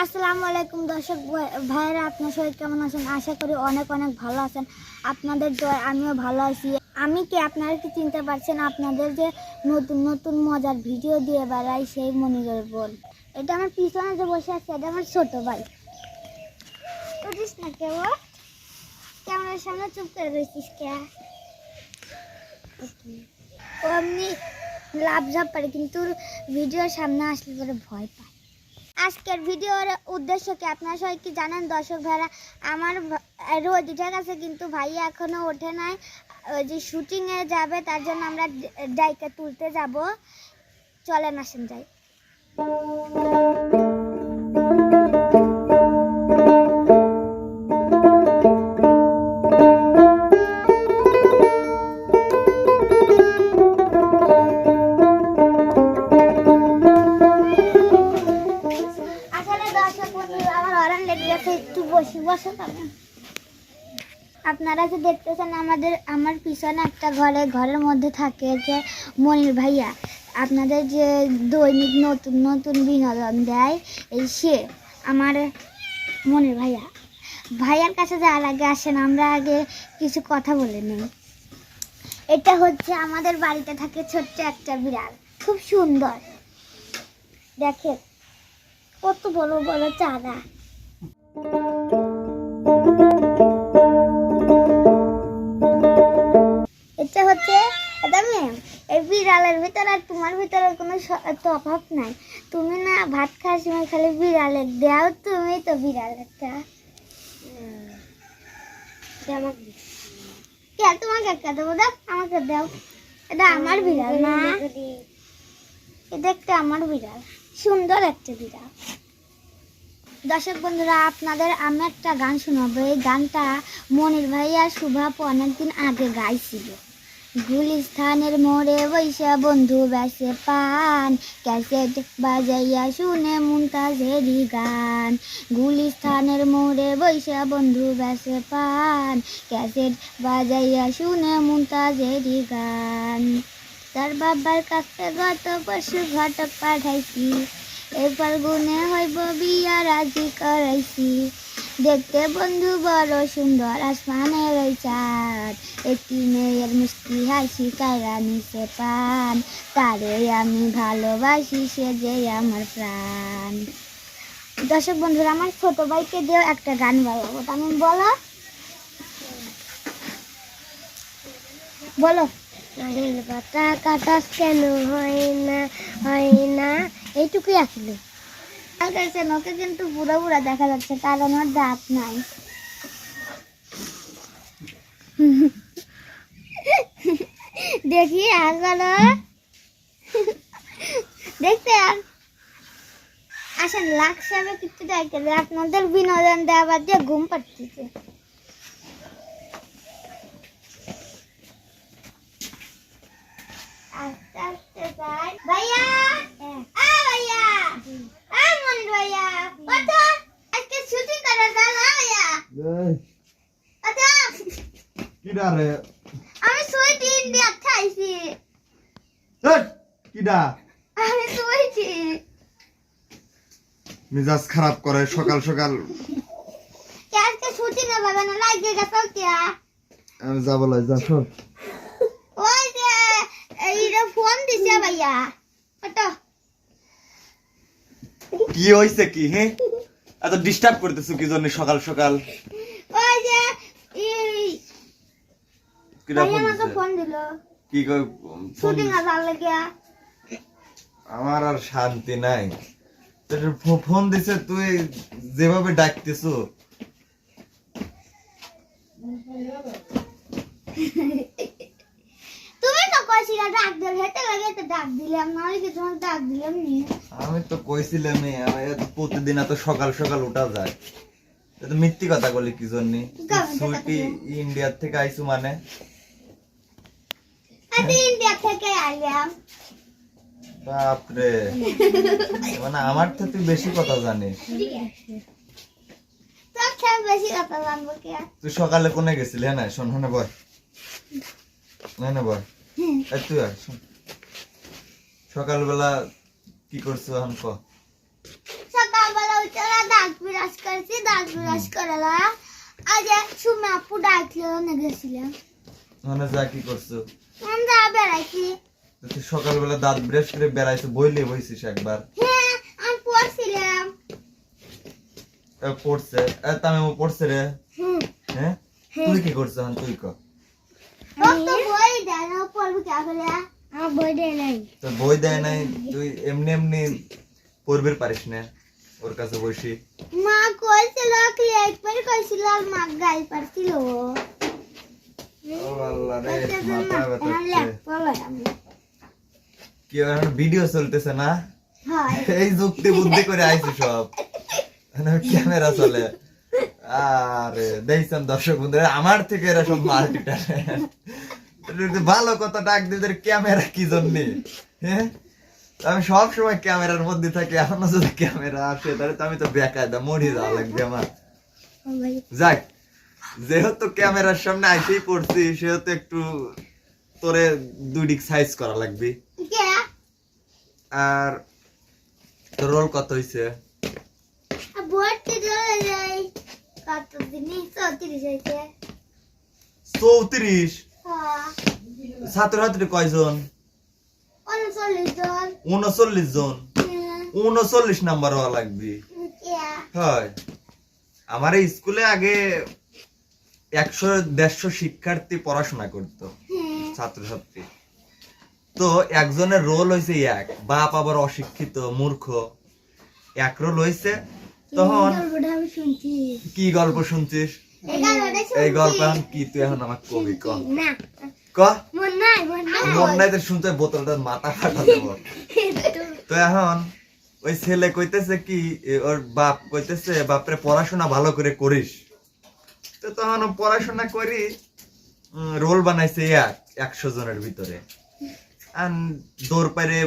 আসসালামু আলাইকুম দর্শক ভাই- ভাইয়েরা, আপনার সবাই কেমন আছেন? আশা করি অনেক অনেক ভালো আছেন। আপনাদের দোয়ায় আমিও ভালো আছি। আমি কি আপনারা কি চিনতে পারছেন? আপনাদের যে নতুন নতুন মজার ভিডিও দিয়ে বেড়াই সেই মনিরের বোন। এটা আমার পিছনে যে বসে আছে, এটা আমার ছোট ভাই। বুঝিস না কেউ ক্যামেরার সামনে চুপ করে রয়েছিস কে? লাভ ঝাপ পারে কিন্তু ভিডিওর সামনে আসলে পরে ভয় পায়। আজকের ভিডিওর উদ্দেশ্য কি? আপনারা সবাই কি জানেন দর্শক ভাইরা? আমার রোজ রোদ উঠে গেছে, কিন্তু ভাইয়া এখনও ওঠে নাই। ওই যে শুটিংয়ে যাবে, তার জন্য আমরা ডাইকে তুলতে যাব। চলেন আসেন যাই। বসে পাবেন আপনারা যে দেখতেছেন আমাদের, আমার পিছনে একটা ঘরে, ঘরের মধ্যে থাকে যে মনির ভাইয়া। আপনাদের যে দৈনিক নতুন নতুন বিনোদন দেয়, এই সে, আমার মনির ভাইয়া। ভাইয়ার কাছে যাওয়ার আগে আসেন, আমরা আগে কিছু কথা বলে নিই। এটা হচ্ছে আমাদের বাড়িতে থাকে ছোট্ট একটা বিড়াল। খুব সুন্দর। দেখেন, কত বড় বড় চারা। এটা হচ্ছে মেয়ে এই বিড়ালের ভিতরে আর তোমার ভিতরে কোনো তফাৎ নাই। তুমি না ভাত খাওয়ার সময় খালি বিড়ালের, দাও তুমি তো বিড়ালেরটা। কে, তোমাকে একটা দেবো আমাকে এটা আমার বিড়াল না এটা একটা আমার বিড়াল। সুন্দর একটা বিড়াল। দর্শক বন্ধুরা, আপনাদের আমি একটা গান শোনাবো। এই গানটা মনির ভাইয়া শুভাপ অনেকদিন আগে গাইছিল। গুলিস্থানের মোড়ে বৈশা বন্ধু বেসে পান। ক্যাসেট বাজাইয়া শুনে মুমতাজেরই গান। গুলিস্থানের মোড়ে বৈশা বন্ধু বেসে পান। ক্যাসেট বাজাইয়া শুনে মুমতাজেরই গান। তার বাবার কাছে গত পশু ঘটক পাঠাইছি। এরপর গুনে হইব বিয়া রাজি করাইছি। দেখতে বন্ধু বড় সুন্দর, আসমানের ওই চাঁদ। একটি মেয়ের মিষ্টি হাসি কায়রা নিচে পান। তারে আমি ভালোবাসি, সে যে আমার প্রাণ। দর্শক বন্ধুরা, আমার ছোট ভাইকে দিয়েও একটা গান বাজাবো। আমি বলো। বলো। পাতা কাটাস কেন হয় না হয় না। এইটুকুই আসলে। কাছে নখে কিন্তু পুরো পুরো দেখা যাচ্ছে, কারণ ওর দাঁত নাই। দেখি আগলো দেখতে আর। আসেন, লাখ সাহেবে কিছু দেখতে আপনাদের বিনোদন দেওয়ার দিয়ে ঘুম পাচ্ছে আস্তে আস্তে যাই ভাইয়া আ ভাইয়া আ মনির ভাইয়া কত আজকে শুটিং করা যান না ভাইয়া আচ্ছা কিডা রে আমি সুইট ইন্ডিয়া খাইছি হেট, কিডা আমি সুইটি মিজাজ খারাপ করে সকাল সকাল কে আজকে গেছে আমি যাব লাই যা সর ওই যে এইটা ফোন দিছে ভাইয়া কি হইছে কি হে এত ডিস্টার্ব করতেছো কি জন্য সকাল সকাল? ওই যে ভাইয়া ফোন আমাকে ফোন দিল। কি কই শুটিং আমার আর শান্তি নাই। ফোন দিছে তুই যেভাবে ডাকতেছো। তুমি ডাক দিল হেতে লাগে তো ডাক দিলাম না হলে কি ডাক দিলাম নি। আমি তো কইছিলাম প্রতিদিন এত সকাল সকাল উঠা যায়। তো মিথ্যি কথা বলি কি জন্য? সুইটি ইন্ডিয়ার থেকে আইসু মানে? আমি ইন্ডিয়া থেকে আইলাম। বাপরে। মানে আমার তো তুই বেশি কথা জানিস। তুই সকালে কোনে গেছিলি হ্যাঁ না? শোন হ্যাঁ বল। হ্যাঁ বয় এই তুই আয় শোন। সকালবেলা কি করছ এখন ক? সকালবেলা উঠে দাঁত ব্রাশ করালাম আজ সুমা আপু ডাকলো না গেছিলাম। মানে যা কি করছ? আমরা বেড়াইছি। তুই সকালবেলা দাঁত ব্রাশ করে বেড়াইছো বইলে বইছিস একবার। হ্যাঁ আমি পড়ছিলাম। এ, পড়ছে তামিমও পড়ছে রে। হ্যাঁ? তুই কি করছ এখন? তুই তো বই দেয় নাই তুই এমনি এমনি পড়বে পারিস না ওর কাছে বসি। মা কইছিল কি একবার কইছিল আর মা গাই পারছিল। ও আল্লাহ রে মাথা ব্যথাচ্ছে। কি এখন ভিডিও চলতেছে না? হয়। এই যুক্তি বুদ্ধি করে আইছি সব। ক্যামেরা চলে। আরে দেখছেন দর্শক বন্ধুরা আমার থেকে এরা সব মাল্টি ভালো কথা ডাক দিদের ক্যামেরা কি জন্য? হ্যাঁ? আমি সব সময় ক্যামেরার মধ্যে থাকি এখনও যদি ক্যামেরা আসে তাহলে তো আমি তো বেকায়দা মরি যাওয়া লাগবে আমার। যাক যেহেতু ক্যামেরার সামনে আইসেই পড়ছি সেহেতু একটু তোরে দুই দিক সাইজ করা লাগবে। আর তোর রোল কত হইছে? চৌত্রিশ। হয়েছে চৌত্রিশ? ছাত্রছাত্রী কয়জন? উনচল্লিশ জন। উনচল্লিশ হ্যাঁ, নাম্বার হওয়া লাগবে। হয়। আমার স্কুলে আগে একশো দেড়শো শিক্ষার্থী পড়াশোনা করতো হ্যাঁ। ছাত্রছাত্রী। তো একজনের রোল হয়েছে এক বাপ আবার অশিক্ষিত মূর্খ। এক রোল হয়েছে তখন কি গল্প শুনছিস? এই গল্প এখন কি? তুই এখন কবি ক না। ক? মন নাই মন নাই। মন শুনতে বোতলটার মাথা ফাটা দেবো। তো এখন ওই ছেলে কইতেছে কি ওর বাপ কইতেছে বাপরে পড়াশোনা ভালো করে করিস। তো তখন পড়াশোনা করি রোল বানাইছে এক একশো জনের ভিতরে। দৌড় পাইরে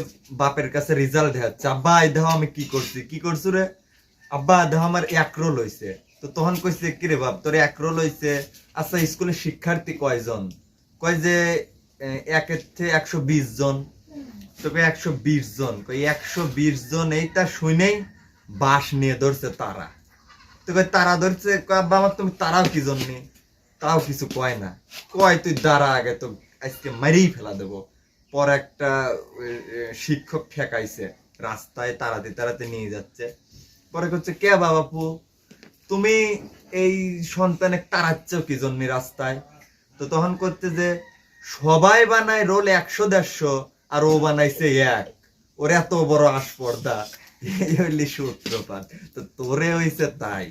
বাপের কাছে রেজাল্ট দেখাচ্ছে আব্বা এই দেখো আমি কি করছি? কি করছু রে? আব্বা দেখো আমার এক রোল হইছে। তো তখন কইছে কি রে বাপ, তোর এক রোল হইছে। আচ্ছা স্কুলে শিক্ষার্থী কয়জন? কয় যে একের থেকে একশো বিশ জন। তোকে একশো বিশ জন। কই একশো বিশ জন, এইটা শুনেই বাস নিয়ে ধরছে তারা। তো কই তারা ধরছে? আমার তুমি তারাও কি জন্য? তাও কিছু কয় না। কয়, তুই দাঁড়া আগে তো আজকে মারিই ফেলা দেবো। পর একটা শিক্ষক ঠেকাইছে। রাস্তায় তাড়াতে তাড়াতে নিয়ে যাচ্ছে। পরে করছে, কে বাবাপু তুমি এই সন্তানে তাড়াচ্ছ কি জন্য রাস্তায়? তো তখন করতে যে, সবাই বানায় রোল একশো দেড়শো, আর ও বানাইছে এক। ওর এত বড় আসপর্দা। হইলি সূত্রপাত তো তোরে হইছে তাই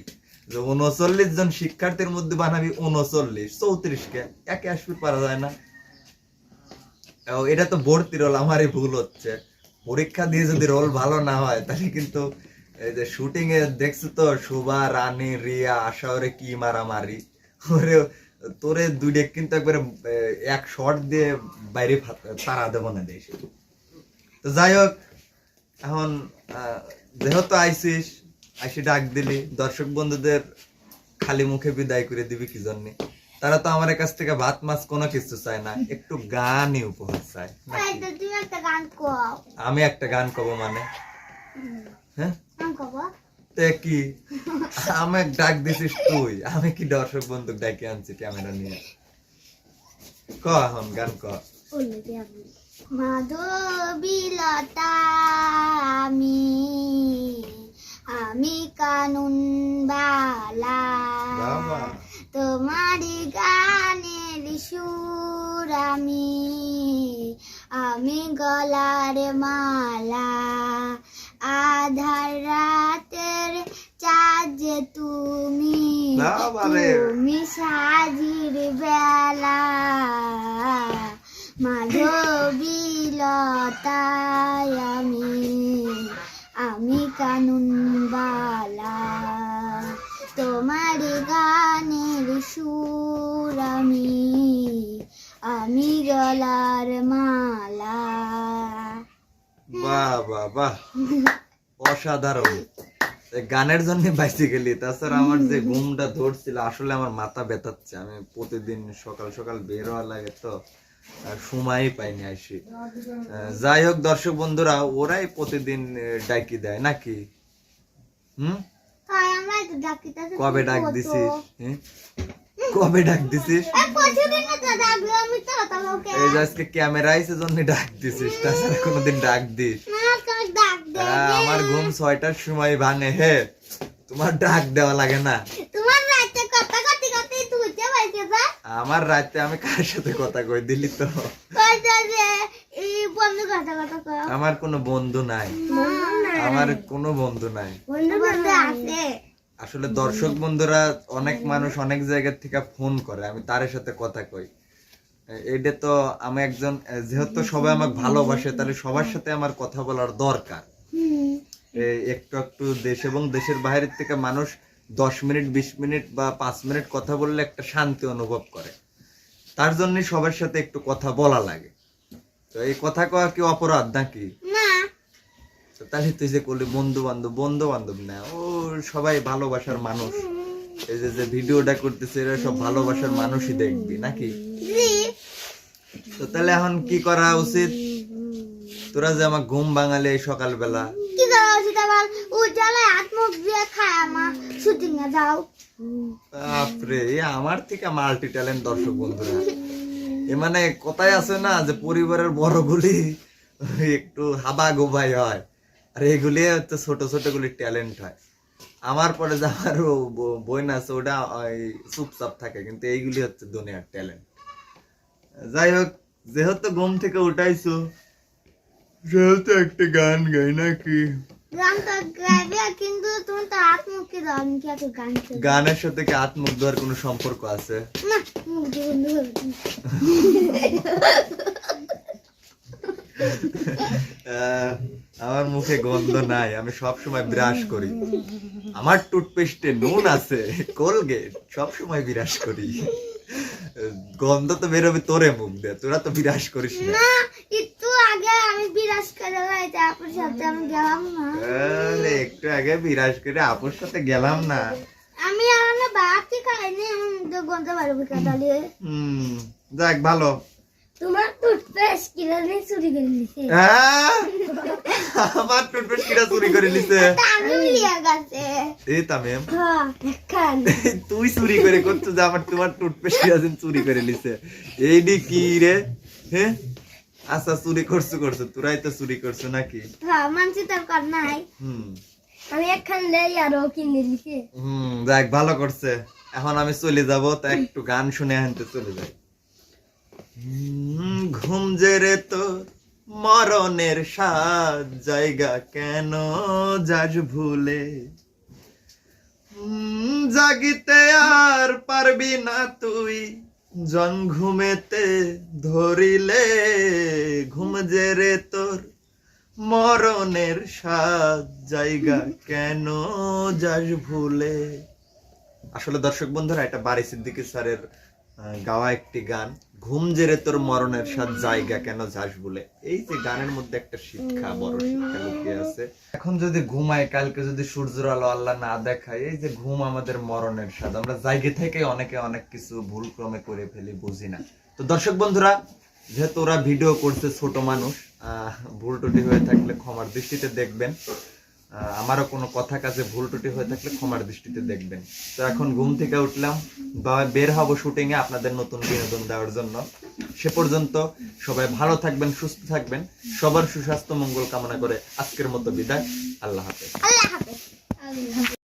যে, উনচল্লিশ জন শিক্ষার্থীর মধ্যে বানাবি উনচল্লিশ চৌত্রিশ কে একে আসবি পারা যায় না। এটা তো ভর্তি রোল, আমারই ভুল হচ্ছে। পরীক্ষা দিয়ে যদি রোল ভালো না হয়, তাহলে কিন্তু এই যে শুটিং এ দেখছ তো শুভা রানী রিয়া আশা ওরে কি মারামারি? ওরে তোরে দুইটা কিন্তু একবারে এক শট দিয়ে বাইরে তারা দেবো না দেশ। তো যাই হোক এখন যেহেতু আইসিস আইসি ডাক দিলি দর্শক বন্ধুদের খালি মুখে বিদায় করে দিবি কি জন্য? তারা তো আমার কাছ থেকে ভাত মাছ কোনো কিছু চায় না একটু গানই উপহার চায় আমি একটা গান কব মানে? হ্যাঁ? কি? আমি ডাক দিছিস তুই। আমি কি দর্শক বন্ধু ডাকে আনছি ক্যামেরা নিয়ে? ক এখন গান ক। মাধবীলতা আমি। আমি কানুন বালা। তোমার গানের সুর আমি আমি গলার মালা। আধার রাতের চাঁদ যে তুমি তুমি সাজির বেলা। মাধবীলতায় আমি আমি কানুন বালা। তোমার গানের সুর আমি আমি গলার মালা। বাহ বাহ বাহ অসাধারণ গানের জন্য বাইসে তাছাড়া আমার যে ঘুমটা ধরছিল আসলে আমার মাথা ব্যথাচ্ছে। আমি প্রতিদিন সকাল সকাল বের হওয়া লাগে তো আর সময়ই পাইনি আহ, যাই হোক দর্শক বন্ধুরা ওরাই প্রতিদিন ডাকি দেয় নাকি? হুম? কবে ডাক দিছিস? কবে ডাক দিছিস প্রতিদিন তো ডাকলে আমি এই যে আজকে ক্যামেরা আইসে জন্য ডাক দিছিস তাছাড়া কোনোদিন ডাক দিস আমার ঘুম ছয়টার সময় ভাঙে হে। তোমার ডাক দেওয়া লাগে না। আমার রাতে আমি কার সাথে কথা কই দিলি তো? আমার কোনো বন্ধু নাই। আমার কোনো বন্ধু নাই। বন্ধু বন্ধু আছে। আসলে দর্শক বন্ধুরা, অনেক মানুষ অনেক জায়গা থেকে ফোন করে, আমি তার সাথে কথা কই। এটা তো আমি একজন, যেহেতু সবাই আমাকে ভালোবাসে, তাহলে সবার সাথে আমার কথা বলার দরকার। একটু একটু দেশ এবং দেশের বাইরের থেকে মানুষ দশ মিনিট, বিশ মিনিট বা পাঁচ মিনিট কথা বললে একটা শান্তি অনুভব করে। তার জন্য সবার সাথে একটু কথা বলা লাগে। তো এই কথা কওয়া কি অপরাধ নাকি? তাহলে তুই যে করলি বন্ধু বান্ধব বন্ধু বান্ধব না ও সবাই ভালোবাসার মানুষ। এই যে যে ভিডিওটা করতেছে এরা সব ভালোবাসার মানুষই দেখবি নাকি? তো তাহলে এখন কি করা উচিত? তোরা যে আমার ঘুম বাঙালি এই সকালবেলা। কি করা উচিত আবার? উজালে হাত মুখ দিয়ে খায় আমার। শুটিং এ যাও। বাপরে আমার থেকে মাল্টি ট্যালেন্ট দর্শক বন্ধুরা। এ মানে কথাই আছে না যে পরিবারের বড়গুলি একটু হাবা গোবাই হয়। আর এগুলি হচ্ছে ছোট ছোট গুলি ট্যালেন্ট হয়। আমার পরে যে আমার বোন আছে ওটা ওই চুপচাপ থাকে কিন্তু এইগুলি হচ্ছে দুনিয়ার ট্যালেন্ট যাই হোক যেহেতু ঘুম থেকে উঠাইছো সেহেতু একটা গান গাই নাকি? গানের সাথে কি আত্মুখ দেওয়ার কোনো সম্পর্ক আছে? না আমার মুখে গন্ধ নাই আমি সব সময় বিরাস করি। আমার টুথপেস্টে নুন আছে কোলগেট সব সময় বিরাস করি। গন্ধ তো বেরোবে তোরে মুখ দিয়ে তোরা তো বিরাস করিস না। একটু আগে আমি বিরাজ করে তারপর সাথে আমি গেলাম না। আরে, একটু আগে বিরাস করে আপুর সাথে গেলাম না। আমি আমার বাড়তি খাইনি আমি মুখ দিয়ে গন্ধ পারব কাটালি হুম যাক ভালো। টুথপেস্ট কিনে চুরি করে নিছে। আহ, আমার টুথপেস্ট কিরা চুরি করে নিছে। তা গেছে। এই তামিম হ্যাঁ দেখান তুই চুরি করে করছ যে আমার তোমার টুথপেস্ট আছে চুরি করে নিছে। এইডি কি রে? হ্যাঁ? আচ্ছা চুরি করছ করছ। তোরাই তো চুরি করছ নাকি? হ্যাঁ মানছি তার কর নাই। হুম। আমি একখান লেই আরও কিনে দিছে। হুম যাক ভালো করছে। এখন আমি চলে যাব তা একটু গান শুনে আনতে চলে যাই। ঘুম যে রে তোর মরণের সাত জায়গা কেন যাস ভুলে? জাগিতে আর পারবি না তুই জন ঘুমেতে ধরিলে, ঘুম যে রে তোর মরণের সাত জায়গা কেন যাস ভুলে? আসলে দর্শক বন্ধুরা, এটা বারি সিদ্দিকী স্যারের গাওয়া একটি গান, ঘুম জেরে তোর মরণের সাত জায়গা কেন যাস বলে। এই যে গানের মধ্যে একটা শিক্ষা, বড় শিক্ষা লুকিয়ে আছে। এখন যদি ঘুমাই কালকে যদি সূর্যের আলো আল্লাহ না দেখায়, এই যে ঘুম আমাদের মরণের স্বাদ। আমরা জায়গা থেকে অনেকে অনেক কিছু ভুল ক্রমে করে ফেলি, বুঝি না। তো দর্শক বন্ধুরা, যেহেতু ওরা ভিডিও করছে ছোট মানুষ ভুল টুটি হয়ে থাকলে ক্ষমার দৃষ্টিতে দেখবেন। আমারও কোনো কথা কাজে ভুল টুটি হয়ে থাকলে ক্ষমার দৃষ্টিতে দেখবেন। তো এখন ঘুম থেকে উঠলাম, বা বের হব শুটিং এ আপনাদের নতুন বিনোদন দেওয়ার জন্য। সে পর্যন্ত সবাই ভালো থাকবেন, সুস্থ থাকবেন। সবার সুস্বাস্থ্য, মঙ্গল কামনা করে আজকের মতো বিদায়। আল্লাহ হাফেজ। আল্লাহ হাফেজ।